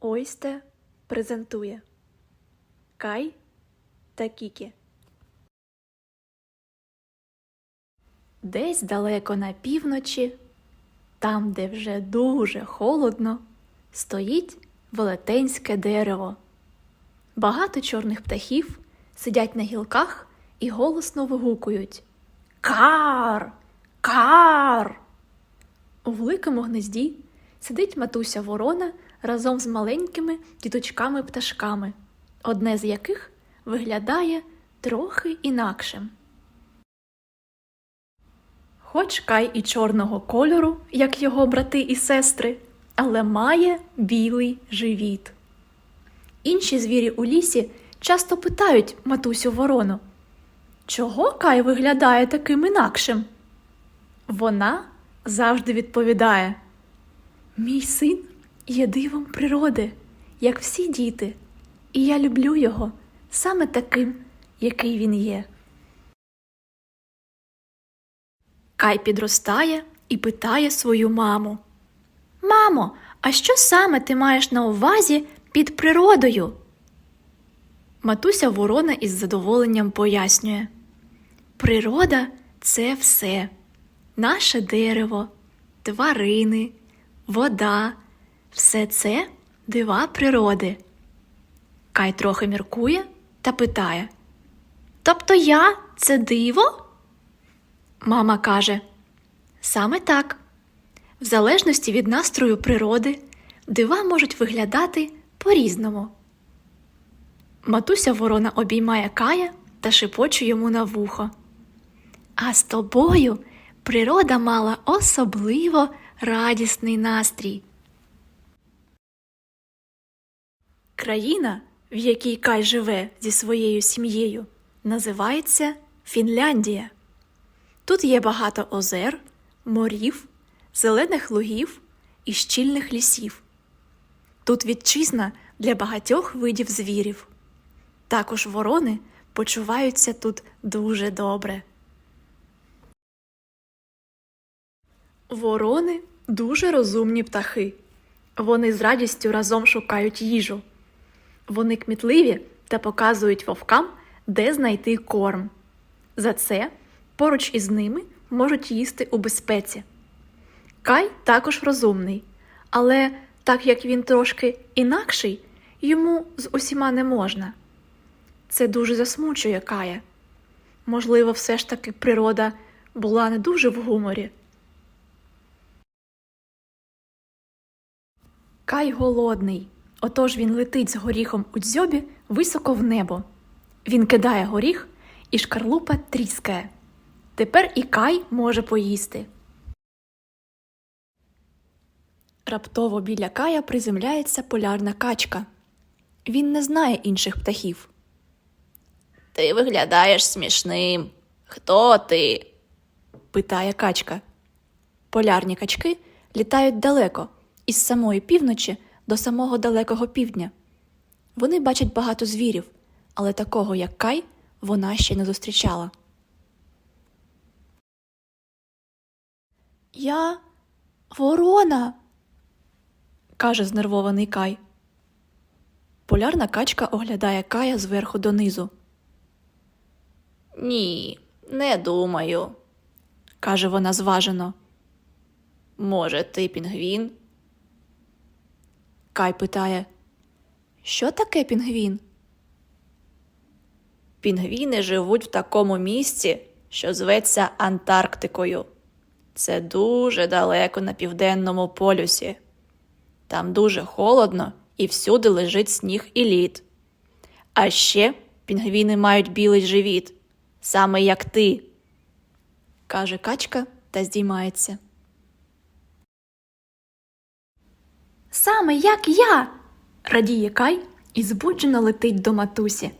Ойсте презентує Кай та Кікі. Десь далеко на півночі, там, де вже дуже холодно, стоїть велетенське дерево. Багато чорних птахів сидять на гілках і голосно вигукують Кар! Кар! У великому гнезді сидить матуся ворона разом з маленькими діточками пташками, одне з яких виглядає трохи інакшим. Хоч Кай і чорного кольору, як його брати і сестри, але має білий живіт. Інші звірі у лісі часто питають матусю ворону, чого Кай виглядає таким інакшим? Вона завжди відповідає: Мій син є дивом природи, як всі діти, і я люблю його саме таким, який він є. Кай підростає і питає свою маму: Мамо, а що саме ти маєш на увазі під природою? Матуся ворона із задоволенням пояснює: Природа це все наше дерево, тварини, вода все це дива природи. Кай трохи міркує та питає: Тобто я це диво? Мама каже: Саме так. В залежності від настрою природи, дива можуть виглядати по-різному. Матуся ворона обіймає Кая та шепоче йому на вухо. А з тобою природа мала особливо радісний настрій. Країна, в якій Кай живе зі своєю сім'єю, називається Фінляндія. Тут є багато озер, морів, зелених лугів і щільних лісів. Тут вітчизна для багатьох видів звірів. Також ворони почуваються тут дуже добре. Ворони дуже розумні птахи. Вони з радістю разом шукають їжу. Вони кмітливі та показують вовкам, де знайти корм. За це поруч із ними можуть їсти у безпеці. Кай також розумний, але так як він трошки інакший, йому з усіма не можна. Це дуже засмучує Кая. Можливо, все ж таки природа була не дуже в гуморі. Кай голодний, отож він летить з горіхом у дзьобі високо в небо. Він кидає горіх, і шкарлупа тріскає. Тепер і Кай може поїсти. Раптово біля Кая приземляється полярна качка. Він не знає інших птахів. Ти виглядаєш смішним. Хто ти? питає качка. Полярні качки літають далеко, із самої півночі до самого далекого півдня. Вони бачать багато звірів, але такого, як Кай, вона ще не зустрічала. Я ворона, каже знервований Кай. Полярна качка оглядає Кая зверху донизу. Ні, не думаю. каже вона зважено. Може, ти пінгвін? Кай питає, що таке пінгвін? Пінгвіни живуть в такому місці, що зветься Антарктикою. Це дуже далеко на південному полюсі. Там дуже холодно і всюди лежить сніг і лід. А ще пінгвіни мають білий живіт, саме як ти. каже качка та здіймається. Саме як я. радіє Кай і збуджено летить до матусі.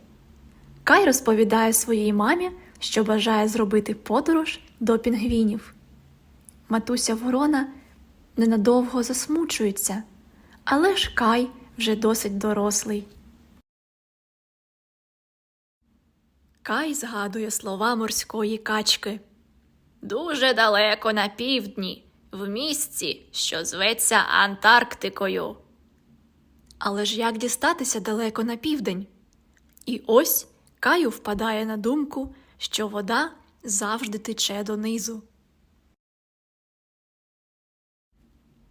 Кай розповідає своїй мамі, що бажає зробити подорож до пінгвінів. Матуся ворона ненадовго засмучується, але ж Кай вже досить дорослий. Кай згадує слова морської качки. Дуже далеко на півдні, в місці, що зветься Антарктикою. Але ж як дістатися далеко на південь? І ось Каю впадає на думку, що вода завжди тече донизу.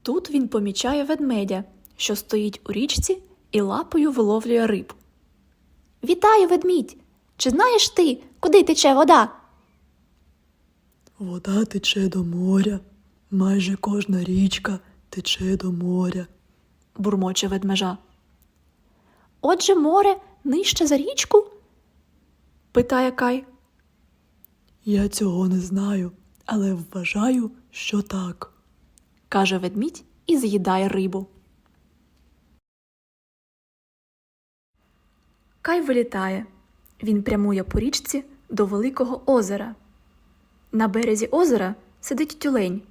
Тут він помічає ведмедя, що стоїть у річці і лапою виловлює риб. Вітаю, ведмідь! Чи знаєш ти, куди тече вода? Вода тече до моря, майже кожна річка тече до моря. бурмоче ведмежа. Отже, море нижче за річку? питає Кай. Я цього не знаю, але вважаю, що так. каже ведмідь і з'їдає рибу. Кай вилітає. Він прямує по річці до великого озера. На березі озера сидить тюлень,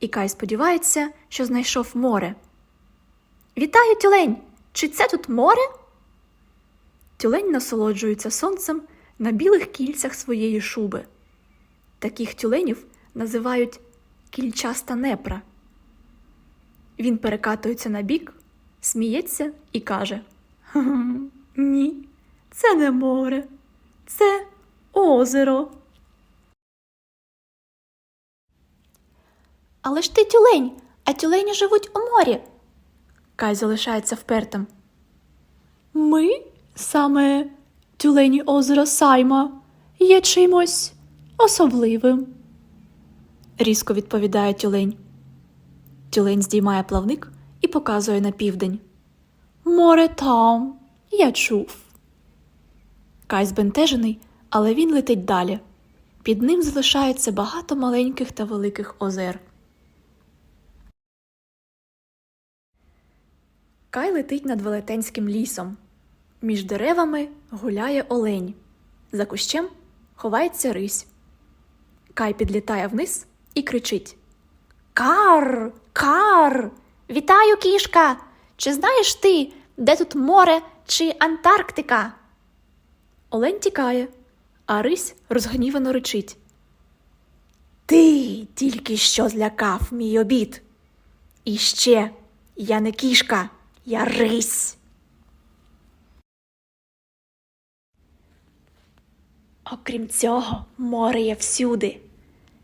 і Кай сподівається, що знайшов море. Вітаю, тюлень! Чи це тут море? Тюлень насолоджується сонцем на білих кільцях своєї шуби. Таких тюленів називають кільчаста непра. Він перекатується на бік, сміється і каже: «Хм, Ні, це не море, це озеро. Але ж ти тюлень, а тюлені живуть у морі. Кай залишається впертим. Ми, саме тюлені озера Сайма, є чимось особливим. Різко відповідає тюлень. Тюлень здіймає плавник і показує на південь. Море там, я чув. Кай збентежений, але він летить далі. Під ним залишається багато маленьких та великих озер. Кай летить над велетенським лісом. Між деревами гуляє олень. За кущем ховається рись. Кай підлітає вниз і кричить. Кар, кар, вітаю, кішка. Чи знаєш ти, де тут море чи Антарктика? Олень тікає, а рись розгнівано речить. Ти тільки що злякав мій обід. І ще я не кішка, я рись. Окрім цього, море є всюди.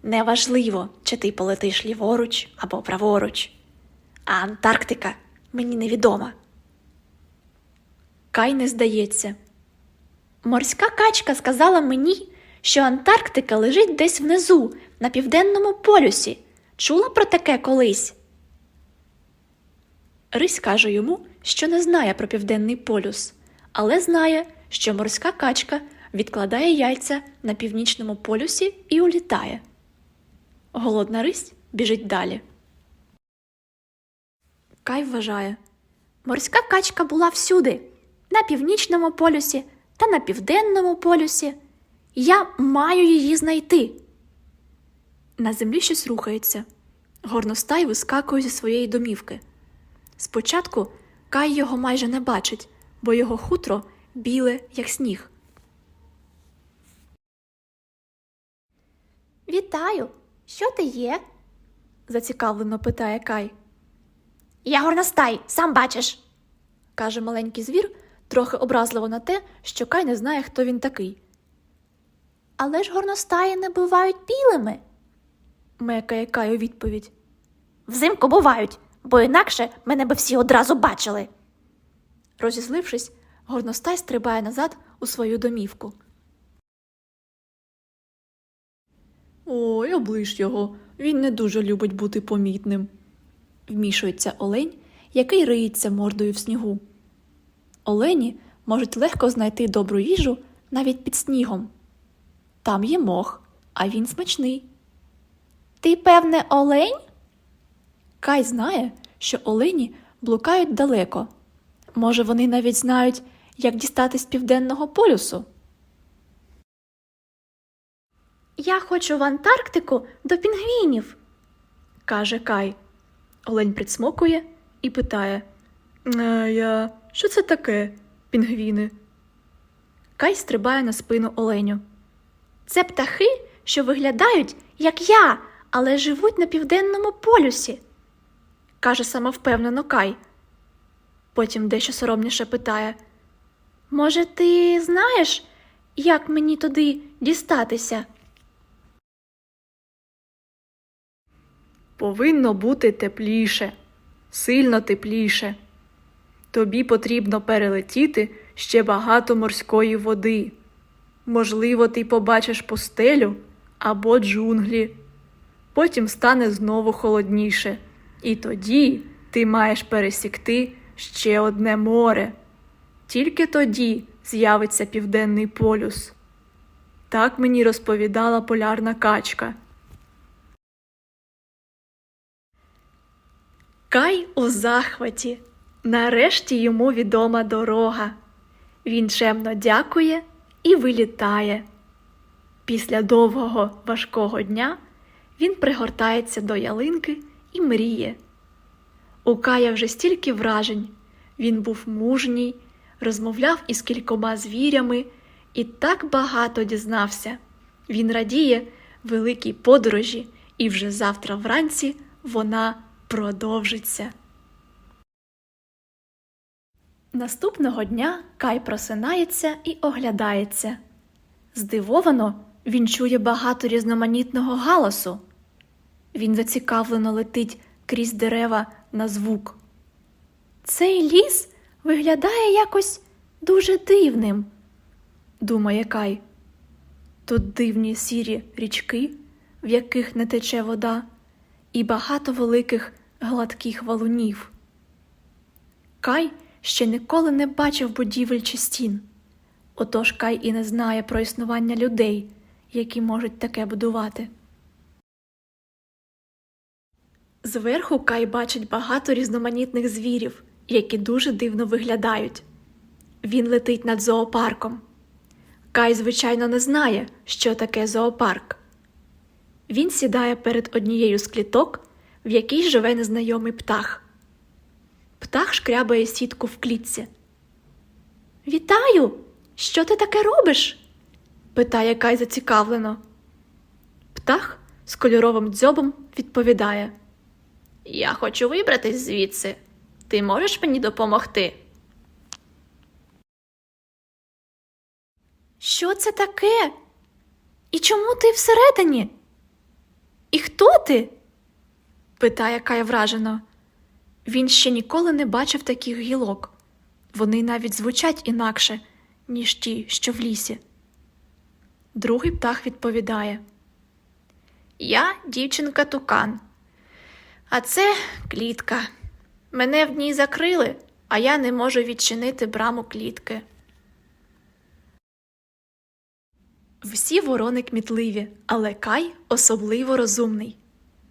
Неважливо, чи ти полетиш ліворуч або праворуч. А Антарктика мені невідома. Кай не здається. Морська качка сказала мені, що Антарктика лежить десь внизу, на південному полюсі. Чула про таке колись? Рись каже йому, що не знає про південний полюс, але знає, що морська качка відкладає яйця на північному полюсі і улітає. Голодна рись біжить далі. Кай вважає. Морська качка була всюди, на північному полюсі та на південному полюсі. Я маю її знайти. На землі щось рухається. Горностай вискакує зі своєї домівки. Спочатку Кай його майже не бачить, бо його хутро біле, як сніг. Вітаю! Що ти є? зацікавлено питає Кай. Я горностай, сам бачиш, каже маленький звір, трохи образливо на те, що Кай не знає, хто він такий. Але ж горностаї не бувають білими, мекає Кай у відповідь. Взимку бувають, бо інакше мене би всі одразу бачили. Розізлившись, горностай стрибає назад у свою домівку. Ой, оближ його. Він не дуже любить бути помітним. Вмішується олень, який риється мордою в снігу. Олені можуть легко знайти добру їжу навіть під снігом. Там є мох, а він смачний. Ти, певне, олень? Кай знає, що олені блукають далеко. Може, вони навіть знають, як дістатись південного полюсу. Я хочу в Антарктику до пінгвінів, каже Кай. Олень присмокує і питає А я. Що це таке, пінгвіни? Кай стрибає на спину оленю. Це птахи, що виглядають, як я, але живуть на південному полюсі, каже самовпевнено Кай. Потім дещо соромніше питає: Може, ти знаєш, як мені туди дістатися? Повинно бути тепліше, сильно тепліше. Тобі потрібно перелетіти ще багато морської води. Можливо, ти побачиш пустелю або джунглі. Потім стане знову холодніше, і тоді ти маєш пересікти ще одне море. Тільки тоді з'явиться південний полюс. Так мені розповідала полярна качка. Кай у захваті. Нарешті йому відома дорога. Він чемно дякує і вилітає. Після довгого важкого дня він пригортається до ялинки і мріє. У Кая вже стільки вражень. Він був мужній, розмовляв із кількома звірями і так багато дізнався. Він радіє великій подорожі, і вже завтра вранці вона продовжиться. Наступного дня Кай просинається і оглядається. Здивовано, він чує багато різноманітного галасу. Він зацікавлено летить крізь дерева на звук. Цей ліс виглядає якось дуже дивним, думає Кай. Тут дивні сірі річки, в яких не тече вода, і багато великих гладких валунів. Кай ще ніколи не бачив будівель чи стін. Отож Кай і не знає про існування людей, які можуть таке будувати. Зверху Кай бачить багато різноманітних звірів, які дуже дивно виглядають. Він летить над зоопарком. Кай, звичайно, не знає, що таке зоопарк. Він сідає перед однією з кліток, в якій живе незнайомий птах. Птах шкрябає сітку в клітці. Вітаю! Що ти таке робиш? питає Кай зацікавлено. Птах з кольоровим дзьобом відповідає: Я хочу вибратись звідси. Ти можеш мені допомогти? Що це таке? І чому ти всередині? І хто ти? питає Кай вражено. Він ще ніколи не бачив таких гілок. Вони навіть звучать інакше, ніж ті, що в лісі. Другий птах відповідає: Я дівчинка тукан. А це клітка. Мене в ній закрили, а я не можу відчинити браму клітки. Всі ворони кмітливі, але Кай особливо розумний.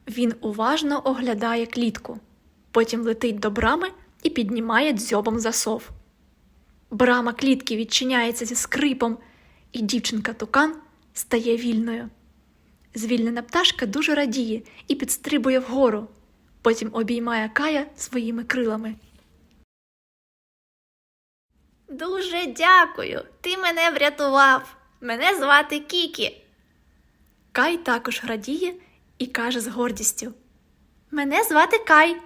Він уважно оглядає клітку, потім летить до брами і піднімає дзьобом засов. Брама клітки відчиняється зі скрипом, і дівчинка тукан стає вільною. Звільнена пташка дуже радіє і підстрибує вгору, потім обіймає Кая своїми крилами. Дуже дякую. Ти мене врятував. Мене звати Кікі. Кай також радіє і каже з гордістю: Мене звати Кай.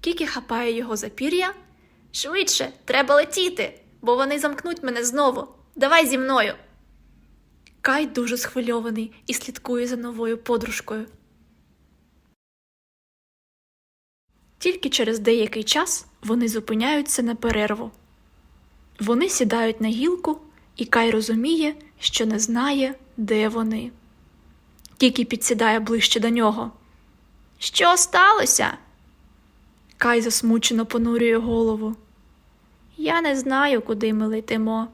Кікі хапає його за пір'я. Швидше, треба летіти, бо вони замкнуть мене знову. Давай зі мною. Кай дуже схвильований і слідкує за новою подружкою. Тільки через деякий час вони зупиняються на перерву. Вони сідають на гілку, і Кай розуміє, що не знає, де вони. Кікі підсідає ближче до нього. Що сталося? Кай засмучено понурює голову. Я не знаю, куди ми летимо.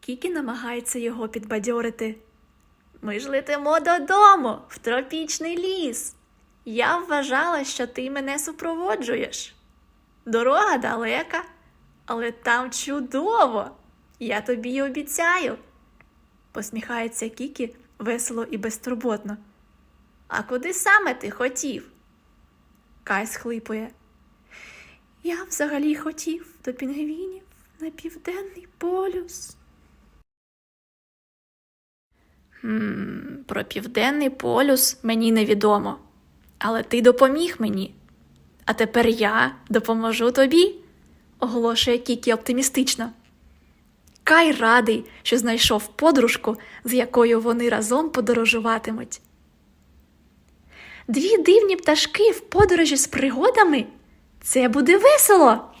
Кікі намагається його підбадьорити. Ми ж летимо додому, в тропічний ліс. Я вважала, що ти мене супроводжуєш. Дорога далека, але там чудово. Я тобі й обіцяю. посміхається Кікі весело і безтурботно. А куди саме ти хотів? Кай схлипує. Я взагалі хотів до пінгвінів на південний полюс. Про південний полюс мені невідомо. Але ти допоміг мені. А тепер я допоможу тобі, оголошує Кікі оптимістично. Кай радий, що знайшов подружку, з якою вони разом подорожуватимуть. Дві дивні пташки в подорожі з пригодами. Це буде весело.